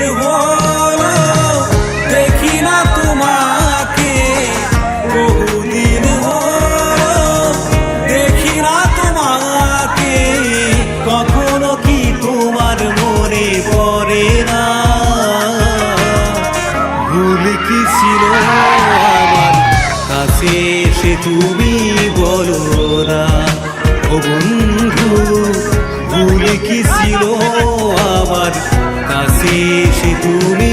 হলো দেখি না তোমাকে। দেখি না তোমাকে। কি তোমার না? ছিল আমার কাছে? তুমি এসে তুমি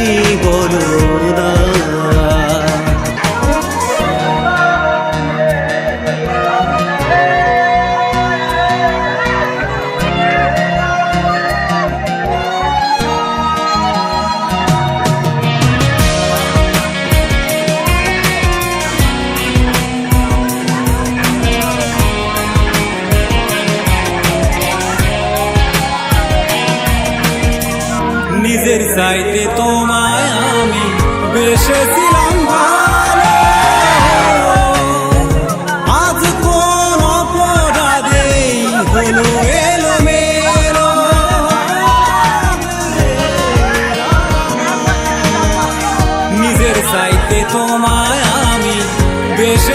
এদের চাইতে তোমায় আমি বেসেছিলাম ভালো। আজ মেলো নিজের চাইতে তোমায় আমি বেশি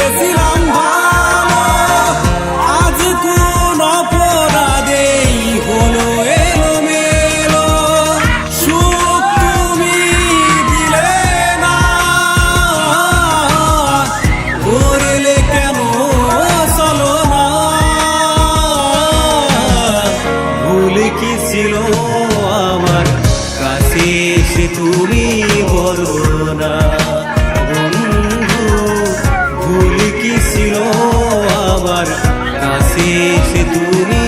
তুমি বলো বন্ধু ভুল কি ছিল আমার? তুমি